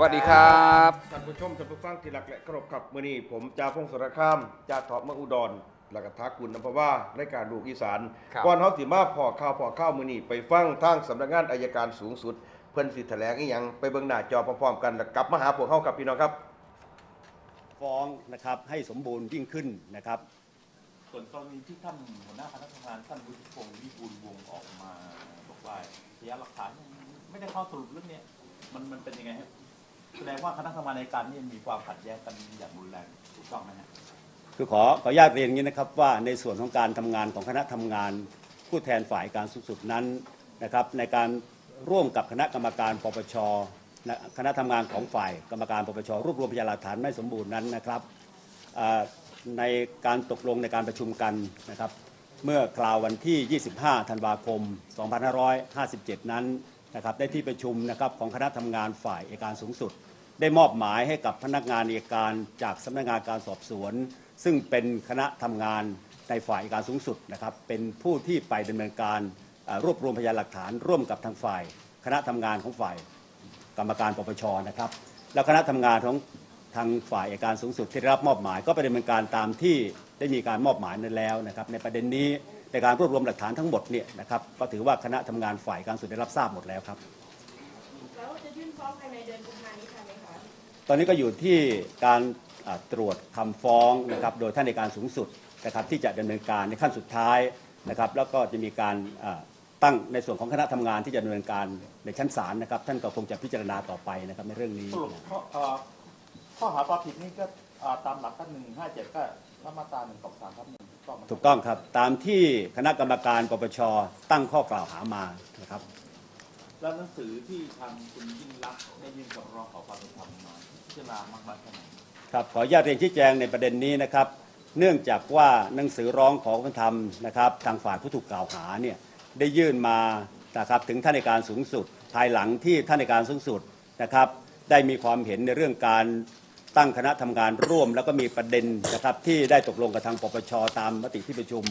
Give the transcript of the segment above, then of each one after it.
วัสดีครับท่านผู้ชมท่านผู้ฟังที่รักและเคารพครับมื้อนี้ผมจ่าพงศสรคามจ่าทอปเมืองอุดรและก็ทักคุณนภว่ารายการลูกอีสานครับก่อนเฮาสิมาพอข่าวพอข่าวมื้อนี้ไปฟังทางสำนักงานอายการสูงสุด เพิ่นสิแถลงอีหยังไปเบิ่งหน้าจอพร้อมๆกันแล้วกลับมาหาพวกเฮาครับพี่น้องครับ ฟ้องนะครับให้สมบูรณ์ยิ่งขึ้นนะครับ ส่วนกรณีที่ท่านหัวหน้าคณะทำงานท่านวุฒิพงศ์วิบูลย์วงศ์ออกมาบอกว่าพยานหลักฐานไม่ได้ข้อสรุปเรื่องเนี้ยมันมันเป็นยังไงฮะ แสดงว่าคณะทำงานในการนี่มีความขัดแย้งกันอย่างรุนแรงถูกต้องไหมฮะคือขอขออนุญาตเรียนอย่างนี้นะครับว่าในส่วนของการทำงานของคณะทำงาน ผู้แทนฝ่ายการสูงสุดนั้นนะครับในการร่วมกับคณะกรรมการปปชคณะทำงานของฝ่ายกรรมการปปชรวบรวมพยานหลักฐานไม่สมบูรณ์นั้นนะครับในการตกลงในการประชุมกันนะครับ เมื่อคราววันที่ 25 ธันวาคม 2557 นั้น นะครับได้ที่ประชุมนะครับของคณะทำงานฝ่ายเอกการสูงสุด ได้มอบหมายให้กับพนักงานเอกการจากสำนักงานการสอบสวน ซึ่งเป็นคณะทำงานในฝ่ายเอกการสูงสุดนะครับเป็นผู้ที่ไปดำเนินการรวบรวมพยานหลักฐาน ร่วมกับทางฝ่าย คณะทำงานของฝ่ายกรรมการปปชนะครับ แล้วคณะทำงานของทางฝ่ายเอกการสูงสุดที่ได้รับมอบหมายก็ไปดำเนินการตามที่ได้มีการมอบหมายนั้นแล้วนะครับในประเด็นนี้ ในการรวบรวมหลักฐานทั้งหมดเนี่ยนะครับก็ถือว่าคณะทำงานฝ่ายการสูงสุดได้รับทราบหมดแล้วครับแล้วจะยื่นฟ้องภายในเดือนกุมภานี้ทันไหมคะตอนนี้ก็อยู่ที่การอ่าตรวจคำฟ้องนะครับโดยท่านในการสูงสุดนะครับที่จะดำเนินการในขั้นสุดท้ายนะครับ แล้วก็จะมีการอ่าตั้งในส่วนของคณะทำงานที่จะดำเนินการในชั้นศาลนะครับ ท่านก็คงจะพิจารณาต่อไปนะครับในเรื่องนี้สรุปข้อเอ่อข้อหาความผิดนี่ก็อ่าตามหลักท่านหนึ่งห้าเจ็ดก็มาตราหนึ่งสองสามทับหนึ่ง ถูกต้องไหมถูกต้องครับ ตามที่คณะกรรมการปปชตั้งข้อกล่าวหามานะครับ แล้วหนังสือที่ทางคุณยิ่งรักษณ์ได้ยื่นคำร้องขอความเป็นธรรมมาพิจารณามากน้อยแค่ไหนครับขออนุญาตเรียนชี้แจงในประเด็นนี้นะครับ เนื่องจากว่าหนังสือร้องขอความเป็นธรรมนะครับ ทางฝ่ายผู้ถูกกล่าวหาเนี่ยได้ยื่นมานะครับถึงท่านในการสูงสุด ภายหลังที่ท่านในการสูงสุดนะครับ ได้มีความเห็นในเรื่องการ ตั้งคณะทำงานร่วม แล้วก็มีประเด็นนะครับที่ได้ตกลงกับทางปปชตามมติที่ประชุม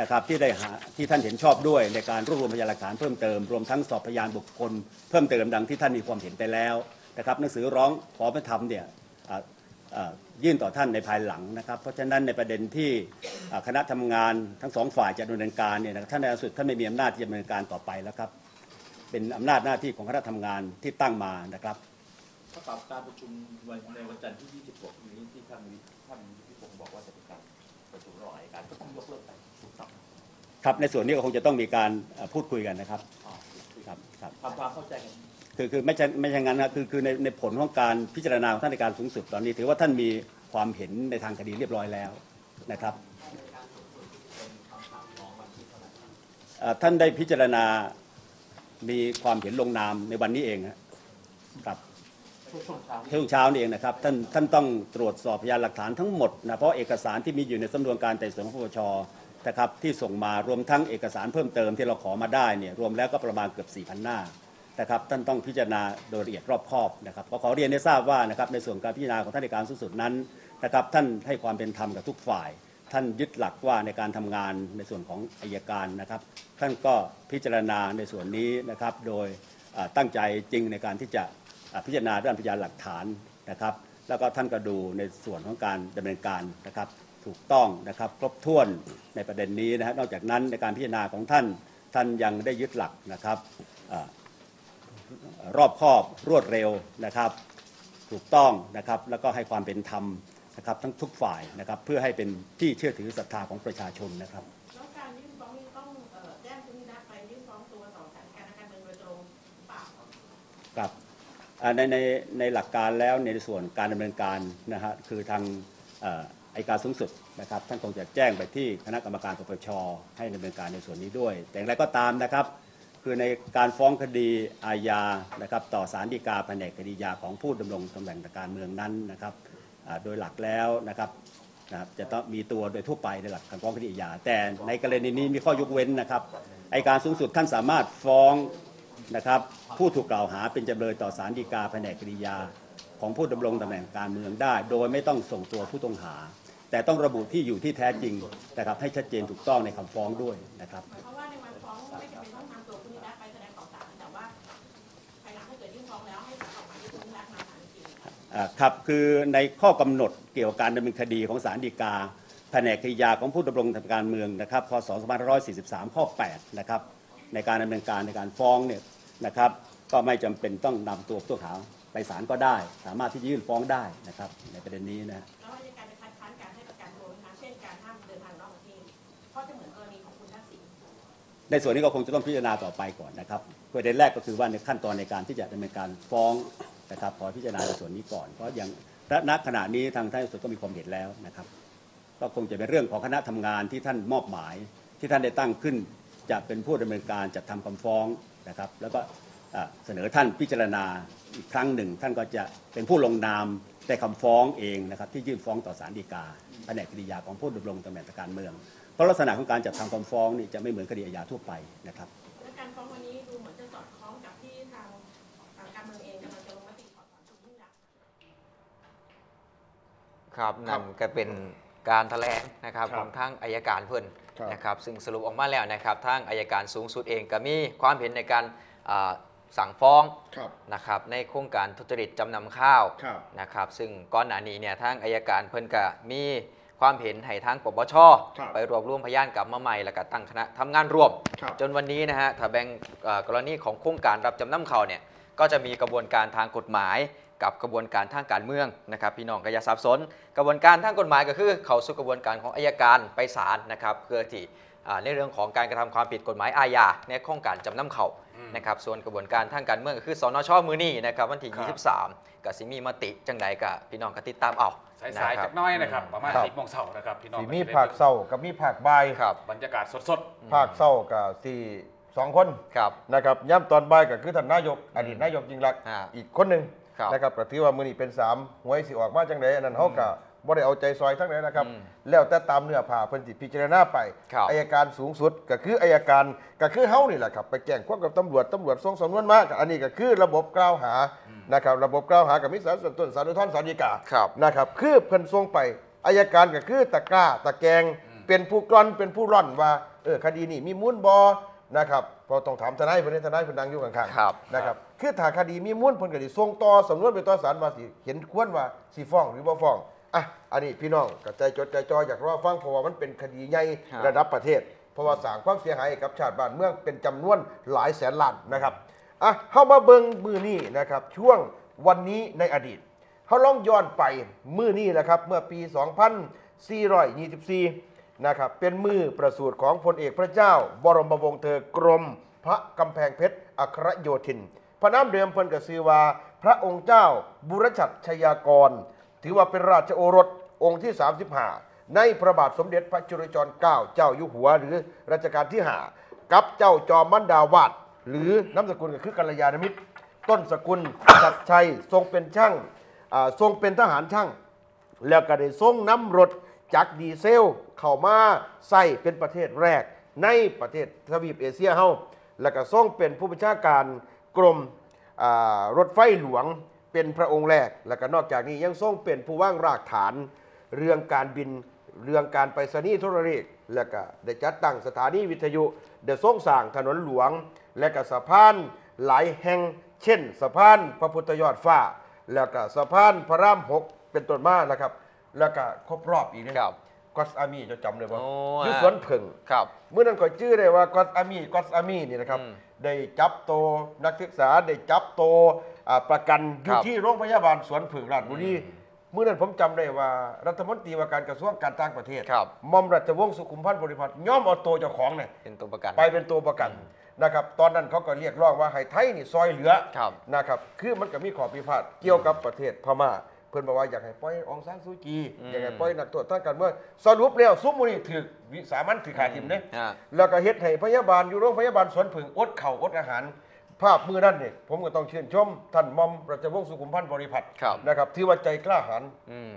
นะครับที่ได้หาที่ท่านเห็นชอบด้วยในการรวบรวมพยานหลักฐานเพิ่มเติมรวมทั้งสอบพยานบุคคล เพิ่มเติมดังที่ท่านมีความเห็นไปแล้วนะครับหนังสือร้องขอเป็นธรรมเนี่ยยื่นต่อท่านในภายหลังนะครับเพราะฉะนั้นในประเด็นที่คณะทำงานทั้งสองฝ่ายจะดำเนินการเนี่ยท่านในสุดท่านไม่มีอำนาจที่จะดำเนินการต่อไปแล้วครับเป็นอำนาจหน้าที่ของคณะทำงานที่ตั้งมานะครับ ถ้ากับการประชุมวันในวันจันทร์ที่ 26 นี้ที่ท่านวิท่านวิพงศ์บอกว่าจะเป็นการประชุมรออัยการก็ต้องยกเลิกไปถูกต้องไหมครับในส่วนนี้ก็คงจะต้องมีการเอ่อพูดคุยกันนะครับอ๋อครับครับ ทำความเข้าใจกัน คือคือไม่ใช่ไม่ใช่งั้นนะคือคือในในผลของการพิจารณาของท่านในการสูงสุดตอนนี้ ถือว่าท่านมีความเห็นในทางคดีเรียบร้อยแล้วนะครับเอ่อท่านได้พิจารณามีความเห็นลงนามในวันนี้เองครับ ช่วงช่วงเช้าช่วงเช้านี่เองนะครับท่านท่านต้องตรวจสอบพยานหลักฐานทั้งหมดนะเพราะเอกสารที่มีอยู่ในสำนวนการไต่สวนของปปชนะครับที่ส่งมารวมทั้งเอกสารเพิ่มเติมที่เราขอมาได้เนี่ยรวมแล้วก็ประมาณเกือบ4,000หน้านะครับท่านต้องพิจารณาโดยละเอียดรอบคอบนะครับก็ขอเรียนให้ทราบว่านะครับในส่วนการพิจารณาของท่านในการสูงสุดนั้นนะครับท่านให้ความเป็นธรรมกับทุกฝ่าย ท่านยึดหลักว่าในการทำงานในส่วนของอายการนะครับ ท่านก็พิจารณาในส่วนนี้นะครับโดยตั้งใจจริงในการที่จะ พิจารณาด้านพยานหลักฐานนะครับ แล้วก็ท่านก็ดูในส่วนของการดำเนินการนะครับถูกต้องนะครับครบถ้วนในประเด็นนี้นะฮะนอกจากนั้นในการพิจารณาของท่านท่านยังได้ยึดหลักนะครับอารอบคอบรวดเร็วนะครับ ถูกต้องนะครับแล้วก็ให้ความเป็นธรรมนะครับทั้งทุกฝ่ายนะครับเพื่อให้เป็นที่เชื่อถือศรัทธาของประชาชนนะครับแล้วการยื่นฟ้องนี่ต้องเอ่อแจ้งคุณนิรักไปยื่นฟ้องตัวต่อสารการการเมืองโดยตรงหรือเปล่าครับอ่า ในในในหลักการแล้วในส่วนการดำเนินการนะฮะคือทางอัยการสูงสุดนะครับท่านคงจะแจ้งไปที่คณะกรรมการปปชให้ดำเนินการในส่วนนี้ด้วย แต่อย่างไรก็ตามนะครับ คือในการฟ้องคดีอาญานะครับต่อสารฎีกาแผนกคดียาของผู้ดำรงตำแหน่งทางการเมืองนั้นนะครับโดยหลักแล้วนะครับนะครับจะต้องมีตัวโดยทั่วไปในหลักการฟ้องคดีอาญาแต่ในกรณีนี้มีข้อยกเว้นนะครับอัยการสูงสุดท่านสามารถฟ้อง นะครับผู้ถูกกล่าวหาเป็นจำเลยต่อสารดีกาแผนกคดียา ของผู้ดำรงตำแหน่งการเมืองได้ โดยไม่ต้องส่งตัวผู้ต้องหา แต่ต้องระบุที่อยู่ที่แท้จริงนะครับให้ชัดเจนถูกต้องในคำฟ้องด้วยนะครับ เพราะว่าในวันฟ้องไม่จำเป็นต้องนำตัวคุณนิรักไปแสดงต่อศาลแต่ว่าภายหลังถ้าเกิดยื่นฟ้องแล้วให้ศาลออกหมายเรียกคุณนิรักมาศาลอ่าครับคือในข้อกำหนดเกี่ยวกับการดำเนินคดีของศาลฎีกา แผนกคดียาของผู้ดำรงทางการเมืองนะครับพศ 2543 ข้อ 8 นะครับในการดำเนินการในการฟ้องเนี่ย นะครับ ก็ไม่จำเป็นต้องนำตัวผู้ต้องหาไปศาลก็ได้ สามารถที่จะยื่นฟ้องได้นะครับ ในประเด็นนี้นะแล้วอัยการจะคัดค้านการให้ประกันตัวไหมคะเช่นการห้ามเดินทางนอกประเทศเพราะจะเหมือนกรณีของคุณทักษิณในส่วนนี้ก็คงจะต้องพิจารณาต่อไปก่อนนะครับประเด็นแรกก็คือว่าในขั้นตอนในการที่จะดำเนินการฟ้องนะครับขอพิจารณาในส่วนนี้ก่อน เพราะอย่างณขณะนี้ทางท่านสุดก็มีความเห็นแล้วนะครับ ก็คงจะเป็นเรื่องของคณะทำงานที่ท่านมอบหมาย ที่ท่านได้ตั้งขึ้น จะเป็นผู้ดำเนินการจัดทำคำฟ้อง นะครับ แล้วก็อ่าเสนอท่านพิจารณาอีกครั้งหนึ่ง ท่านก็จะเป็นผู้ลงนามในคำฟ้องเองนะครับที่ยื่นฟ้องต่อศาลฎีกาแผนกคดียาของผู้ดำรงตำแหน่งทางการเมือง เพราะลักษณะของการจัดทำคำฟ้องนี่จะไม่เหมือนคดีอาญาทั่วไปนะครับและการฟ้องวันนี้ดูเหมือนจะสอดคล้องกับที่ทางทางการเมืองเองกำลังจะลงมติถอดถอนคุณยิ่งรักษณ์ครับครันั่บนก็เป็น การแถลงนะครับครับของทางอายการเพิ่นครับนะครับซึ่งสรุปออกมาแล้วนะครับทางอายการสูงสุดเองก็มีความเห็นในการอ่าสั่งฟ้องครับนะครับในโครงการทุจริตจำนำข้าวครับนะครับซึ่งก่อนหน้านี้เนี่ยทางอายการเพิ่นก็มีความเห็นให้ทางปปชครับไปรวบรวมพยานกลับมาใหม่แล้วก็ตั้งคณะทำงานร่วมครับจนวันนี้นะฮะถ้าแบ่งเอ่อกรณีของโครงการรับจำนำข้าวเนี่ย ก็จะมีกระบวนการทางกฎหมาย กับกระบวนการทางการเมืองนะครับพี่น้องก็อย่าสับสน กระบวนการทางกฎหมายก็คือเข้าสู่กระบวนการของอายการไปศาลนะครับเพื่อที่อ่าในเรื่องของการกระทำความผิดกฎหมายอาญาในโครงการจำนำข้าวนะครับส่วนกระบวนการทางการเมืองก็คือสนชมือนี้นะครับวันที่ 23กับสิมีมติจังใดกับพี่น้องก็ติดตามเอาสายๆจากหน้อยนะครับประมาณครับสิบโมงเช้านะครับพี่น้องสีก็มีจะได้ภาคเศร้ากับมีภาคบ่ายครับบรรยากาศสดภาคเศร้ากับสี่ สองคนครับ นะครับย้ำตอนบ่ายก็คือท่านนายก อดีตนายกยิ่งรักษณ์อ่าอีกคนหนึ่งครับ นะครับก็ถือว่ามือนี้เป็นสามหวยสิออกมาจังไดอันนั้นเขาก็บ่ได้เอาใจซอยทั้งนั้นนะครับอืมแล้วแต่ตามเนื้อผ้าเพิ่นสิพิจารณาไป ครับอายการสูงสุดก็คืออายการก็คือเฮานี่แหละครับไปแจ้งความกับตำรวจตำรวจส่งสำนวนมาก็อันนี้ก็คือระบบกล่าวหานะครับระบบกล่าวหากับมิสารส่วนต้นสารอุทธรณ์สารฎีกาครับ นะครับคือเพิ่นส่งไปอายการก็คือตะกร้าตะแกงเป็นผู้กลอนเป็นผู้ร่อนว่าเออคดีนี้มีมูลบอ นะครับเพอต้องถามทนายเพิ่นให้ทนายเพิ่นนั่งอยู่ข้างๆครับนะครับคือถ้าคดีมีมูลเพิ่นก็สิส่งต่อสำนวนไปต่อศาลว่าสิเห็นควรว่าสิฟ้องหรือบ่ฟ้องอะอันนี้พี่น้องก็ใจจดใจจ่ออยากรอฟังเพราะว่ามันเป็นคดีใหญ่ครับ ระดับประเทศ เพราะว่าสร้างความเสียหายให้กับชาติบ้านเมืองเป็นจำนวนหลายแสนล้านนะครับอะเข้ามาเบิ่งมือนี้นะครับช่วงวันนี้ในอดีต เขาลองย้อนไป มือนี้แหละครับ เมื่อปี 2424 นะครับเป็นมือประสูติของพลเอกพระเจ้า บรมวงศ์เธอกรม พระกำแพงเพชรอัครโยธิน พระนามเดิมเพิ่นกซื้อว่า พระองค์เจ้า บุรชัดชยากร ถือว่าเป็นราชโอรสองค์ที่ 35 ในพระบาทสมเด็จพระจุลจอมเกล้าเจ้าอยู่หัว หรือรัชกาลที่5กับเจ้าจอมมันดาวาดหรือน้ำสกุลก็คือกัลยาณมิตร ต้นสกุลจัดชัยทรงเป็นช่างทรงเป็นทหารช่าง แล้วก็ได้ทรงน้ำรถ จักรดีเซล เข้ามาใส่เป็นประเทศแรก ในประเทศทวีปเอเชียเฮาแล้วก็ทรงเป็นผู้บัญชาการกรมรถไฟหลวงเป็นพระองค์แรก แล้วก็นอกจากนี้ยังทรงเป็นผู้ว่างรากฐาน เรื่องการบินเรื่องการไปรษณีย์โทรเลขแล้วก็ได้จัดตั้งสถานีวิทยุได้ทรงสร้างถนนหลวง และก็สะพานหลายแห่ง เช่น สะพานพระพุทธยอดฟ้า แล้วก็สะพานพระรามหกเป็นต้นมานะครับ แล้วก็ครบรอบอีกนะครับกอสอามีจะจำได้บ่โอ้อยุสวนเพิ่งครับ เมื่อนั้นก็ชื่อได้ว่ากอสอามีกอสอามีนี่นะครับ อืมได้จับโตวนักศึกษาได้จับโตวอ่าประกันอยู่ครับที่โรงพยาบาลสวนผึ่งราชบุรีเมื่อนั้นผมจำได้ว่ารัฐมนตรีว่าการกระทรวงการต่างประเทศครับ หมอมราชวงศ์สุขุมพันธ์บริพัตรย่อมเอาตัวเจ้าของเนี่ย เป็นตัวประกัน ไปเป็นตัวประกันนะครับ ตอนนั้นเขาก็เรียกร้องว่าให้ไทยนี่ซอยเหลือครับนะครับ คือมันก็มีข้อพิพาทเกี่ยวกับประเทศพม่าเพิ่นบอกว่าอยากให้ปล่อยอองซานซูจีอืมอยากให้ปล่อยนักโทษทางการเมืองสรุปแล้วซุมมุนี่ถือวิสามันถือขาทิมเนี่ยฮะแล้วก็เฮ็ดให้พยาบาลอยู่โรงพยาบาลสวนผึ่งอดเข่าวอดอาหาร ภาพมือนั่นเนี่ยผมก็ต้องชื่นชมท่านหมอมราชวงศ์สุขุมพันธ์บริพัตรครับนะครับที่ว่าใจกล้าหาญอืม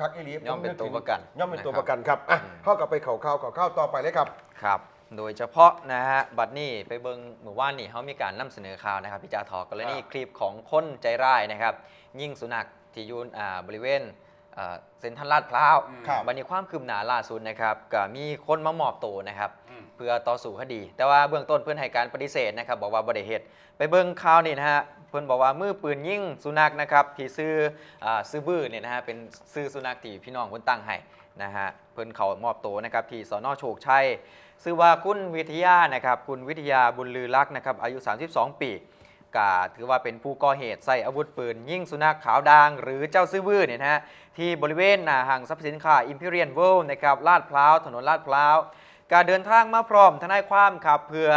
คักอีหลีย่อมเป็นตัวประกันย่อมเป็นตัวนะครับประกันครับอะเข้ากับไปเข่าข้าวเข่าข้าวต่อไปเลยครับครับ โดยเฉพาะนะฮะบัดนี้ไปเบิงเมื่อวานนี่เขามีการนำเสนอข่าวนะครับพี่จาทอกรณีครับคลิปของคนใจร้ายนะครับ ยิ่งสุนัข ที่อยูนอ่าบริเวณเอ่อเซ็นทรัลลาดพร้าวครับวันนี้ความคืบหน้าล่าสุดนะครับก็มีคนมามอบตัวนะครับ อืม เพื่อต่อสู้คดี แต่ว่าเบื้องต้นเพื่อนให้การปฏิเสธนะครับ บอกว่าบริเหตุไปเบื้องข่าวนี่นะฮะเพื่อนบอกว่ามือปืนยิงสุนัขนะครับที่ซื้ออ่าซื้อบื้อเนี่ยนะฮะเป็นซื้อสุนัขที่พี่น้องเพื่อนตั้งให้นะฮะเพื่อนเขามอบตัวนะครับที่สนโชคชัยซื้อว่าคุณวิทยานะครับคุณวิทยาบุญลือลักษณ์นะครับอายุ 32 ปี ก็ถือว่าเป็นผู้ก่อเหตุใส่อาวุธปืน ยิงสุนัขขาวดางหรือเจ้าซื้อบื้อเนี่ยนะฮะที่บริเวณหน้าห้างสรรพสินค้า Imperial World นะครับลาดพร้าวถนนลาดพร้าวการเดินทางมาพร้อมทนายความครับเพื่อ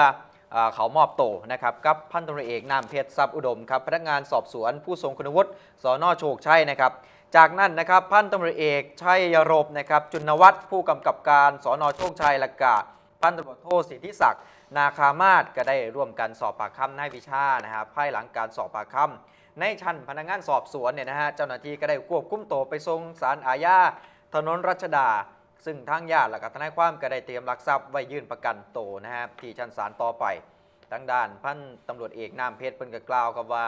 เอเขามอบโตวนะครับกับพันตำรวจเอกนามเพชรทรัพย์อุดมครับพนักงานสอบสวนผู้ทรงคุณวุฒิสนโชคชัยนะครับจากนั้นนะครับพันตำรวจเอกชัยยรบนะครับจุนวัฒน์ผู้กำกับการสนโชคชัยละกาพันตำรวจโทสิทธิศักดิ์ นาคามาศก็ได้ร่วมกันสอบปากคำนายวิชานะครับภายหลังการสอบปากคำในชั้นพนักงานสอบสวนเนี่ยนะฮะเจ้าหน้าที่ก็ได้ควบคุมตัวไปส่งสารอาญาถนนรัชดา ซึ่งทางญาติและก็ทนายความก็ได้เตรียมหลักทรัพย์ไว้ยื่นประกันโตวนะฮะที่ชั้นศาลต่อไปทางด้านพันตำรวจเอกนามเพชรเพิ่นกกล่าวครับว่า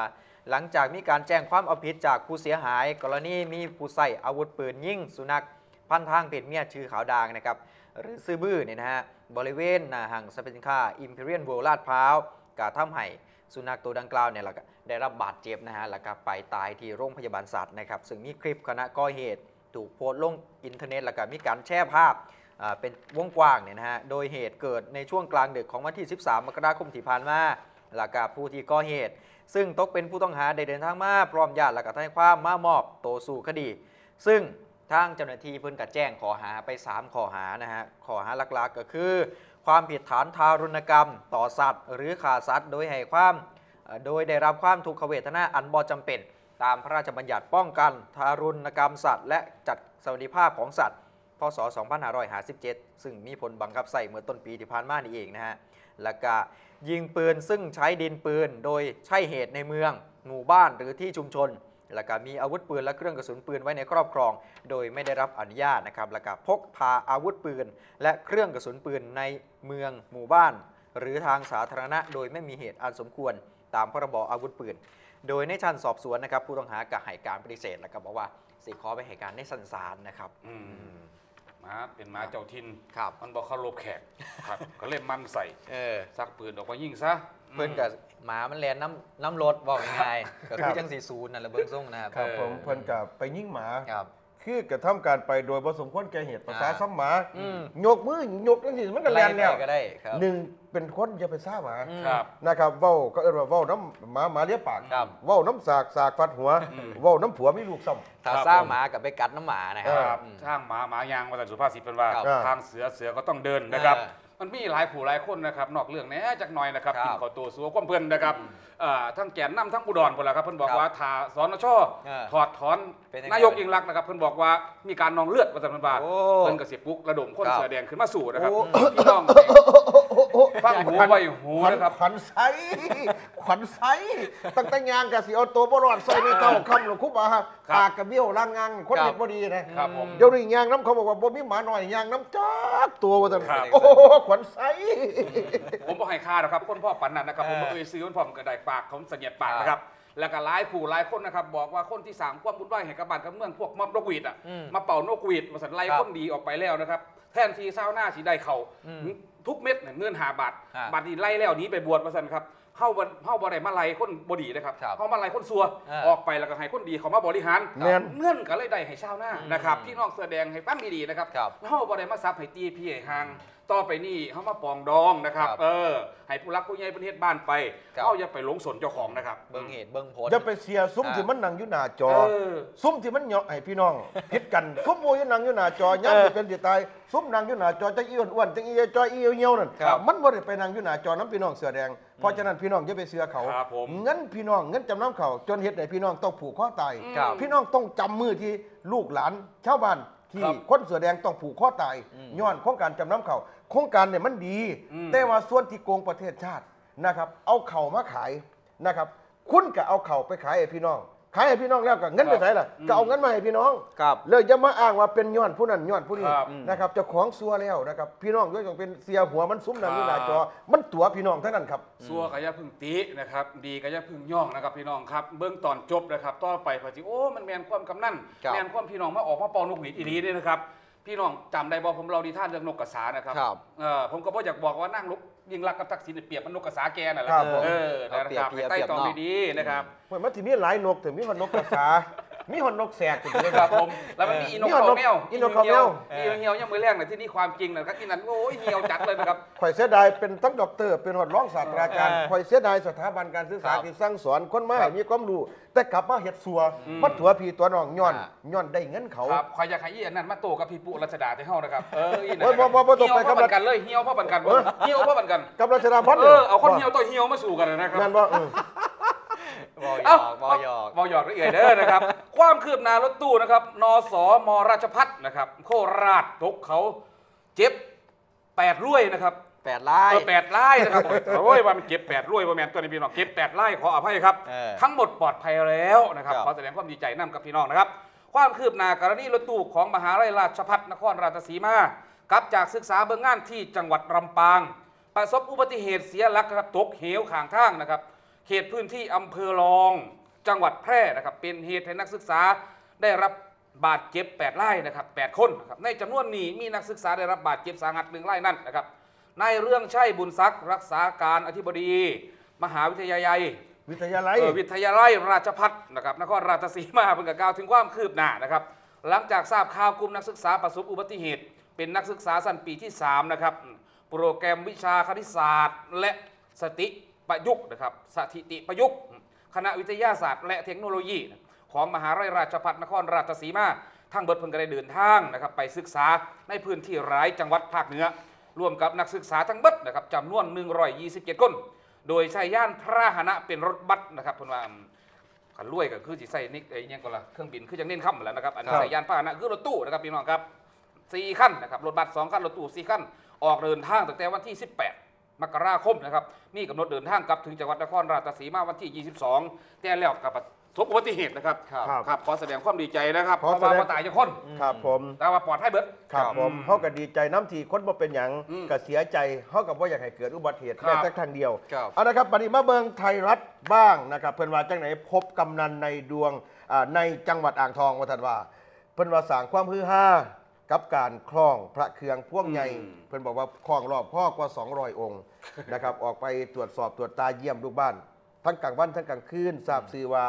หลังจากมีการแจ้งความเอาผิดจากผู้เสียหาย กรณีมีผู้ใส่อาวุธปืนยิงสุนัขพันทางเพชรเมียชื่อขาวดางนะครับ หรือซื้อบื้อเนี่ยนะฮะบริเวณหน้าห้างสรรพสินค้า Imperial World ลาดพร้าวกาทำให้สุนัขตัวดังกล่าวเนี่ยแล้วก็ได้รับบาดเจ็บนะฮะแล้วก็ไปตายที่โรงพยาบาลสัตว์นะครับซึ่งมีคลิปขณะก่อเหตุถูกโพสต์ลงอินเทอร์เน็ตแล้วก็มีการแชร์ภาพเป็นวงกว้างเนี่ยนะฮะโดยเหตุเกิดในช่วงกลางดึกของวันที่ 13 มกราคมที่ผ่านมาแล้วก็ผู้ที่ก่อเหตุ ซึ่งตกเป็นผู้ต้องหาได้เดินทางมาพร้อมญาติและก็ทนายความมามอบตัวสู่คดี ซึ่ง ทางเจ้าหน้าที่เพิ่นก็แจ้งข้อหาไป 3ข้อหานะฮะข้อหาหลักๆก็คือ ความผิดฐานทารุณกรรม ต่อสัตว์ หรือฆ่าสัตว์ โดยให้ความโดยได้รับความทุกขเวทนาอันบ่จำเป็น ตามพระราชบัญญัติป้องกันทารุณกรรมสัตว์ และจัดสวัสดิภาพของสัตว์ พศ 2557 ซึ่งมีผลบังคับใส่เมื่อต้นปีที่ผ่านมานี่เองนะฮะแล้วก็ยิงปืนซึ่งใช้ดินปืน โดยใช่เหตุในเมือง หมู่บ้านหรือที่ชุมชน แล้วก็มีอาวุธปืนและเครื่องกระสุนปืนไว้ในครอบครอง โดยไม่ได้รับอนุญาตนะครับแล้วก็พกพาอาวุธปืน และเครื่องกระสุนปืนในเมืองหมู่บ้าน หรือทางสาธารณะ โดยไม่มีเหตุอันสมควรตามพรบอาวุธปืน โดยในชั้นสอบสวนนะครับผู้ต้องหาก็ให้การปฏิเสธแล้วก็บอกว่าสิขอไปให้การในสั้นศาลนะครับอืมหมาเป็นหมาเจ้าทินครับ มันบอกเคารพแขกครับก็เล่นมันใส่เออ ซักปืนออกมายิงซะ เพื่อนกับหมามันแลนน้ำน้ำรถบอกง่ายๆก็คือจังสีศูนย์นั่นแหละเบิ้งส่งนะครับครับผมเพิ่นกับไปยิงหมาครับคือกระทำการไปโดยผสมควรแก่เหตุภาษาอ่าซ้ำหมาอืมยกมือยกจังสิมันก็แลนแล้วไไปก็ได้ครับหนึ่งเป็นคนอย่าไปซ่าหมาอืมครับนะครับเว้าก็เอิ้นว่าเว้าน้ำหมาหมาเลี้ยปากครับเว้าน้ำสากสากฟัดหัวอืมเว้าน้ำผัวมีลูกซ้ำถ้าครับสร้างผมหมากับไปกัดน้ำหมานะคเอรัอบมช่างหมาหมายางมาแต่สุภาษิตเป็นว่าครับทางเสือเสือก็ต้องเดินนะครับเออ มันมีหลายผู้หลายคนนะครับนอกเรื่องแหน่จักหน่อยนะครับครับกินข้าวตัวสัวความเพื่อนนะครับเอ่อทั้งแกนน้ำทั้งอุดรหมดแล้วครับเพิ่นบอกครับว่าถ้าสนชเออถอดถอนเป็นยังไงนายกยิ่งรักษณ์นะครับเพิ่นบอกว่ามีการนองเลือดประจำวันบาโอ้เพิ่นกระเสียปลุกระดมคนครับ เสือแดงขึ้นมาสู่นะครับโอ้พี่น้อง ฟังหูไว้หูขวัญนะครับ ขวัญไสขวัญไสตั้งแต่ยางกับสิเอาตัวบ่รอดใส่ในเต้าคำหลวงคุบาฮะครับปากกระเบี้ยวล่างงางคนครับเด็กบ่ดีนะครับผมเดี๋ยวนี้ยางน้ำเขาบอกว่าบ่มีหมาหน่อยยางน้ำจักตัวว่าซั่นครับโอ้โหขวัญไสผมบอกให้ค่านะครับคนพ่อปันนั้นนะครับผมเออบ่เคยซื้อคนพ่อมนกระไดปากผมเสนียดปากครับนะครับแล้วก็หลายผู้หลายคนนะครับบอกว่าคนที่สามความบุญไหวแห่งกบบ้านกับเมืองพวกม็อบนกหวีดอะอืมมาเป่านกหวีดมาสันไล่ครับคนดีออกไปแล้วนะครับแทนที่เศร้าหน้าสีได้เขาอืม ทุกเม็ดเนี่ยเงื่อนหาบาทอ่าบาทนี้ไล่แล้วหนี้ไปบวชมาสันครับเฮาบ่เฮาบ่ได้มาไล่คนบ่ดีนะครับครับเฮามาไล่คนซัวอ่าออกไปแล้วก็ให้คนดีเขามาบริหารแม่น เงื่อนก็เลยได้ให้เศร้าหน้าอืมนะครับพี่น้องเสื้อแดงให้ฟังดีๆนะครับครับเฮาบ่ได้มาซับให้ตีพี่ให้ห่าง ต่อไปนี่เฮามาปองดองนะครับ ครับเออ ให้ผู้รักผู้ใหญ่ประเทศบ้านไปครับเฮาอย่าไปหลงสนเจ้าของนะครับเบิ้งเหตุเบิ้งผลอย่าไปเสียซุ้มอ่า ที่มันนั่งอยู่หน้าจอ เออ ซุ้มที่มันเหาะให้พี่น้อง พิดกันซุ้มโมยนั่งอยู่หน้าจอย่ำที่เป็นที่ตายซุ้มนั่งอยู่หน้าจอจะอีอ้วนอ้วนจะอีจอยอีเหี่ยวๆนั่นครับมันบ่ได้ไปนั่งอยู่หน้าจอน้ำพี่น้องเสือแดงเพราะฉะนั้นพี่น้องอย่าไปเสือเขาครับผมเงินพี่น้องเงินจำนำเขาจนเฮ็ดให้พี่น้องต้องผูกข้อตายครับ พี่น้องต้องจำมือที่ลูกหลานชาวบ้านที่ครับ คนเสือแดงต้องผูกข้อตายอืมย้อนโครงการจำนำเขา โครงการเนี่ยมันดี อืม แต่ว่าส่วนที่โกงประเทศชาตินะครับ เอาเข่ามาขายนะครับ คุณก็เอาเข่าไปขายให้พี่น้อง ขายให้พี่น้องแล้วก็เงินไปใส่ล่ะก็เอาเงินมาให้พี่น้อง ครับเลยจะมาอ้างว่าเป็นย้อนผู้นั้นย้อนผู้นี้ครับนะครับเจ้าของซัวแล้วนะครับ พี่น้องก็ต้องเป็นเสียหัวมันซุ้มนั่นครับนี่หน้าจอมันตัวพี่น้องเท่านั้นครับ ซัวกะยาพึ่งตินะครับ ดีกะยาพึ่งย่องนะครับพี่น้องครับ เบื้องตอนจบนะครับ ต่อไปพอจิโอ้ มันแมนความกำนั่น ครับ แมนความพี่น้องมาออกมาเปอนกหวีดอีหลีนี่นะครับ พี่น้องจำได้บ่ผมเราดีท่านเรื่องนกกระสานะครับครับเออผมก็บ่อยากบอกว่านั่งลุกยิงรักกับทักษิณเปรียบมันนกกระสาแกนั่นแหละครับผมเออนะครับเอาเปรียบให้ใต้เปรียบตองเนาะ ดีๆนะครับเฮ้ยมันที่มีหลายนกถึงมีหอนนกกระสา มีหอนนกแสกถึงเลยคครัรับบผมแล้วมันมีอีนกนี่เอาเขานกแมวอีนกเขาแมวอีเหี่ยวยังมือแรกน่ะที่นี่ความจริงนะครับที่นั่นโอ้ยเหี่ยวจัดเลยนะครับ ข่อยเสียดายเป็นทั้งด็อกเตอร์เป็นหอดร้องศาสตราจารย์เออข่อยเสียดายสถาบันการศึกษาครับที่สร้างสอนคนมาให้มีความรู้แต่กลับมาเฮ็ดสัวอืมมัดตัวพี่ตัวน้องย้อนอ่า ย้อนได้เงินเขา ครับใครอยากให้อีอันนั้นมาโตกับพี่ปุรัชดาที่เฮานะครับเอออีนั่นโอ้ยบ่นะครับบ่บ่ตกเหี่ยวไปพ่อครับ ปันกันเลยเหี่ยวพ่อปันกันเออเหี่ยวพ่อปันกัน กับรัชดาพัฒน์เออเอาคนเหี่ยวต่อเหี่ยวมาสู่กันนะครัแม่บนบ่เออ บอยเอ้าอกบอยอกบอยอกละเอียดเด้อนะครับ ความคืบหน้ารถตู้นะครับ นสมราชพัฒนะครับ โคราชตกเขาเจ็บแปดรุ่ยนะครับแปดลายเออแปดไร่นะครับ โอ้ยว่ามันเก็บแปดรุ่ยว่าแมนตัวนี้พี่น้องเก็บแปดไร่ขออภัยครับ เออทั้งหมดปลอดภัยแล้วนะครับครับ ขอแสดงความดีใจนํกับพี่น้องนะครับ ความคืบหน้ากรณีรถตู้ของมหาลัยราชภัฏนครราชสีมากลับจากศึกษาเบื้องงานที่จังหวัดลำปาง ประสบอุบัติเหตุเสียหลักนะครับตกเหวข้างทางนะครับ เขตพื้นที่อำเภอรอง จังหวัดแพร่นะครับ เป็นเหตุให้นักศึกษาได้รับบาดเจ็บ8ไร่นะครับ8คนนะครับในจำนวนนี้มีนักศึกษาได้รับบาดเจ็บสาหัสหนึ่งไร่นั่นนะครับในเรื่องใช่บุญซักดิ์รักษาการอธิบดี มหาวิทยาลัยวิทยาลัยเออวิทยาลัยราชพัฒนะครับนครราชสีมาเพิ่งกกล่าวถึงความคืบหน้านะครับ หลังจากทราบข่าวกลุ่มนักศึกษาประสบอุบัติเหตุ เป็นนักศึกษาสั้นปีที่3นะครับโปรแกรมวิชาคณิตศาสตร์ และสติ ประยุกต์นะครับสถิติประยุกต์ คณะวิทยาศาสตร์และเทคโนโลยี ของมหาลัยราชภัฏนครราชสีมาทั้งเบิดเพิ่งก็ได้เดินทางนะครับไปศึกษาในพื้นที่หลายจังหวัดภาคเหนือร่วมกับนักศึกษาทั้งเบิดนะครับจำนวน 127 คน โดยใช้ย่านพาหนะเป็นรถบัสนะครับเพิ่นว่าขันรวยก็คือสิใส่นิกไอ้เนี่ยก็ละเครื่องบินคือจังเน้นค่ำแหล้วนะครับอันนี้ครับใส่ยานพาหนะคือรถตู้นะครับพี่น้องครับสี่ขั้นนะครับรถบัสสองขั้นรถตู้สี่ขั้นออกเดินทางตั้งแต่วันที่ 18 มกราคมนะครับมีกำหนดเดินทางกลับถึงจังหวัดนครราชสีมาวันที่ 22 แต่แล้วกับประสบอุบัติเหตุนะครับครับครับครับขอแสดงความดีใจนะครับเพขอราะแสว่าดงบ่ตายจะคนครับผมแต่ว่าปลอดภัยเบิด ครับครับผมอืมเขาก็ดีใจน้ำทีคนบ่เป็นหยังอืมก็เสียใจเขากับว่าอยากให้เกิดอุบัติเหตุครับแม้แต่ครั้งเดียวครับ เอาละครับบัดนี้มาเบิงไทยรัฐบ้างนะครับ เพิ่นว่าจังไหนพบกำนันในดวงอ่าในจังหวัดอ่างทองว่าท่านว่า เพิ่นว่าสร้างความฮือฮา กับการคล้องพระเครื่องพ่วงใหญ่ อืม เพิ่นบอกว่าคล้องรอบพ่อกว่า 200 องค์ นะครับ ออกไปตรวจสอบตรวจตาเยี่ยมลูกบ้าน ทั้งกลางวันทั้งกลางคืนทราบซื่อว่า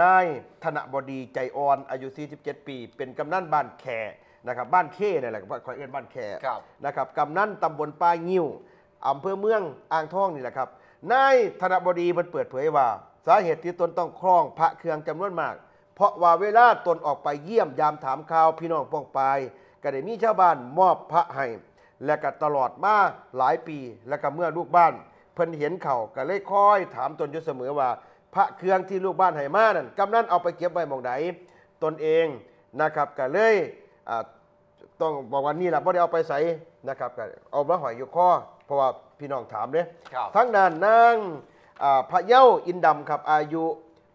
นายธนบดีใจอ่อนอายุ 47 ปี เป็นกำนันบ้านแขนะครับบ้านเข้นี่แหละขอยเอิ้นบ้านแข ครับ นะครับกำนันตำบลป้ายงิ้วอำเภอเมืองอ่างทองนี่แหละครับนายธนบดีมันเปิดเผยว่า สาเหตุที่ตนต้องคล้องพระเครื่องจำนวนมาก เพราะว่าเวลาตนออกไปเยี่ยมยามถามข่าวพี่น้องป้องปาย ก็ได้มีชาวบ้านมอบพระให้และก็ตลอดมาหลายปี และก็เมื่อลูกบ้าน เพิ่นเห็นเขาก็เลยคอยถามตนอยู่เสมอว่า พระเครื่องที่ลูกบ้านให้มานั่นกำนันเอาไปเก็บไว้หมองใดตนเองนะครับก็เลยอ่าต้องบอกว่านี่แหละไ่ได้เอาไปใส่นะครับก็เอามาหอยอยู่ข้อเพราะว่าพี่น้องถามเนี่ยครับทั้งด้านนางอ่าพระเย้าอินดำครับอายุ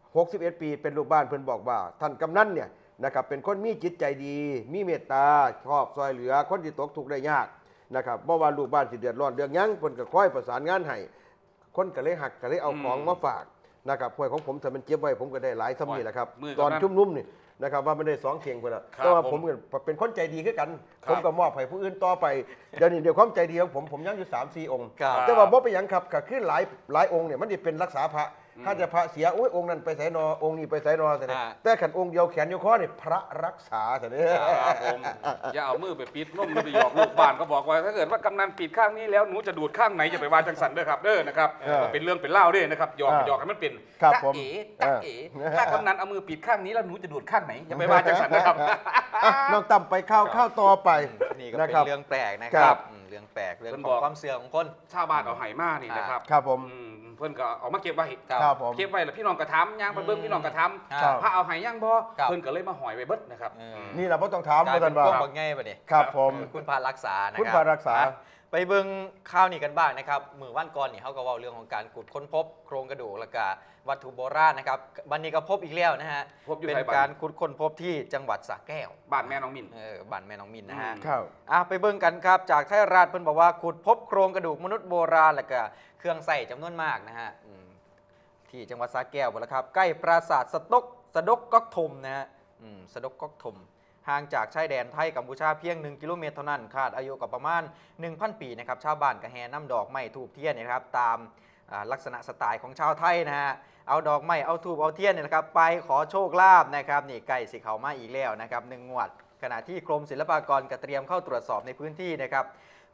61 ปีเป็นลูกบ้านเพิ่นบอกว่า ท่านกำนันเนี่ย นะครับเป็นคนมีจิตใจดี มีเมตตาชอบซอยเหลือคนที่ตกทุกข์ได้ยากนะครับบ่ว่าลูกบ้านสิเดือดร้อนเรื่องหยังเพิ่นก็คอยประสานงานให้คนก็เลยหักก็เลยเอาของมาฝากนะครับพวยของผมถ้ามันเก็บไว้ผมก็ได้หลายซ้ำนี่แหละครับมือตอนกำนันชุ่มนุ่มนี่นะครับว่าไม่ได้สองเข่งไปแล้วครับแต่ว่าผผมมก็เป็นคนใจดีขึ้นกัน ครับผมก็มอบให้ผู้อื่นต่อไปเดี๋ยวนี้เดี๋ยวความใจดีของผมผมยังอยู่สามสี่องค์ ครับ แต่ว่าบ่ไปนหยังครับก็คือหลายหลายองค์เนี่ยมันจะเป็นรักษาพระ ถ้าจะพระเสียโอ้ยองค์นั้นไปไสนอองค์นี้ไปไสนอแต่เนี่ยอ่า แต่ขันองค์เดียวแขนอยู่ข้อนี่พระรักษาแต่เนี่ยครับผมอย่าเอามือไปปิดนุ่มมือไปหยอกลูกบ้านก็บอกว่าถ้าเกิดว่ากำนันปิดข้างนี้แล้วหนูจะดูดข้างไหนจะไปวางจังสันเด้อครับเด้อนะครับเออเป็นเรื่องเป็นเล่าวด้วยนะครับหยอกอ่าหยอกให้มันเป็นครับตะผมเอ๋ตะเอ๋เออ ถ้ากำนันเอามือปิดข้างนี้แล้วหนูจะดูดข้างไหนอย่าไปวางจังสันนะครับ อะน้องต่ำไปข้าวข้าวต่อไปนี่ก็นะเป็นครับเรื่องแปลกนะคครัรับบ อืมเรื่องแปลกเรื่องเพิ่นขบอองกความเสื่อของคน ชาวบ้านเอาไหมานี่นะครับ ครับผม อืม เพื่อนก็เอามาเก็บไว้ครับผม เก็บไว้แล้วพี่น้องกระทำย่างไปเบิ้งพี่น้องกระทครับำพระเอาไหย่างบ่ครับเพื่อนก็เลยมาหอยไว้เบิดนะครับ เออ นี่เราก็ต้องถามกลายมาเป็ท่านนว่าพวกบางง่ายปะเนี่ยครับผม คุณพารักษานะคุณรับพารักษาอะ ไปเบิ่งข่าวนี้กันบ้างนะครับมือวันก่อนนี่เขาก็เว่าเรื่องของการขุดค้นพบ โครงกระดูกและก็วัตถุโบราณนะครับวันนี้ก็พบอีกแล้วนะฮะพบอยู่เป็นไทยบ้านการขุดค้นพบที่จังหวัดสระแก้วบ้านแม่น้องมิน เออบ้านแม่น้องมินนะฮะอืมครับ อะไปเบิ่งกันครับจากไทยรัฐเพิ่นบอกว่าขุดพบโครงกระดูกมนุษย์โบราณและก็เครื่องใส่จำนวนมากนะฮะอืมที่จังหวัดสระแก้วหมดแล้วครับ ใกล้ปราสาทสะดกสะดกก๊อกทมนะฮะอืมสะดกก๊อกทม ห่างจากชายแดนไทยกัมพูชาเพียง 1 กิโลเมตรเท่านั้นคาดอายุกับประมาณ 1,000 ปีนะครับชาวบ้านก็แห่น้ำดอกไม้ทูบเทียนนะครับตามลักษณะสไตล์ของชาวไทยนะฮะ เอาดอกไม้ เอาทูบเอาเทียนเนี่ยนะครับ ไปขอโชคลาภนะครับ นี่ใกล้สิเขามาอีกแล้วนะครับหนึ่งงวด ขณะที่กรมศิลปากรก็เตรียมเข้าตรวจสอบในพื้นที่นะครับ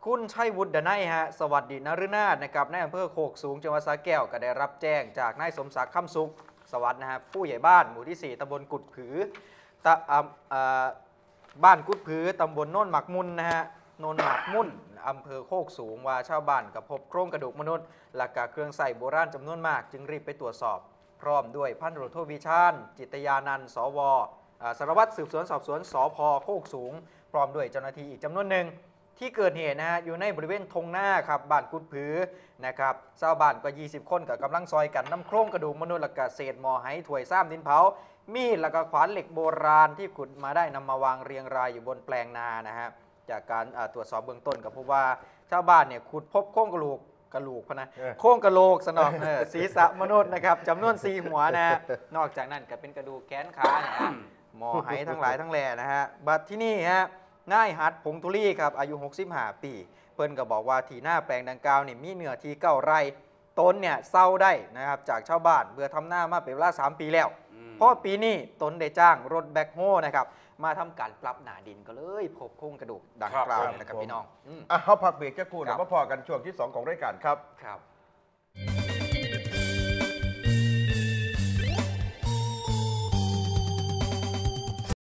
คุณชัยวุฒิดนัยฮะ สวัสดีนฤนาถนะครับนายอำเภอโคกสูงจังหวัดสระแก้วก็ได้รับแจ้งจากนายสมศักดิ์คำสุข สวัสดิ์นะฮะผู้ใหญ่บ้านหมู่ที่ 4ตำบลกุดผือ ตะบ้านกุดผือตำบลโน่นหมักมุนนะฮะโนนหมักมุนอำเภอโคกสูงว่าชาวบ้านกับพบโครงกระดูกมนุษย์ หลักกาเครื่องใส่โบราณจำนวนมาก จึงรีบไปตรวจสอบ พร้อมด้วยพันตำรวจโทวิชาญจิตยานันสวสารวัตรสืบสวนสอบสวนสพโคกสูง พร้อมด้วยเจ้าหน้าที่อีกจำนวนหนึ่ง ที่เกิดเหตุนะฮะอยู่ในบริเวณทงหน้าครับบ้านกุดผือนะครับชาวบ้านกว่า 20 คนกับกำลังซอยกันน้ำโครงกระดูกมนุษย์และก็เศษหมอไหถ่วยซ้ำดินเผา มีดและก็ขวานเหล็กโบราณที่ขุดมาได้นำมาวางเรียงรายอยู่บนแปลงนานะฮะจากการอ่าตรวจสอบเบื้องต้นก็พบว่าชาวบ้านเนี่ยขุดพบโครงกระดูกกระโหลกพะนะเออโครงกระโหลกสนองเออศีรษะมนุษย์นะครับจำนวนสี่หัวนะฮะนอกจากนั้นก็เป็นกระดูกแขนขาเนี่ยฮะหมอไหทั้งหลายทั้งแหล่นะฮะบัดที่นี่ฮะ นายหัดผงทุลี่ครับอายุ 65 ปี เพิ่นก็บอกว่าที่หน้าแปลงดังกล่าวนี่มีเนื้อที่เก้าไร่ต้นเนี่ยเศร้าได้นะครับจากชาวบ้านเพื่อทำหน้ามาเป็นเวลา 3 ปีแล้วเพราะปีนี้ตนได้จ้างรถแบ็คโฮนะครับมาทำการปรับหนาดินก็เลยพบโครงกระดูกดังกล่าวนี่นะครับพี่น้องอืม อะเขาพักเบรกจะกูครัเดี๋ยบวมาพอกันช่วงที่ 2 ของรายการครับ ครับ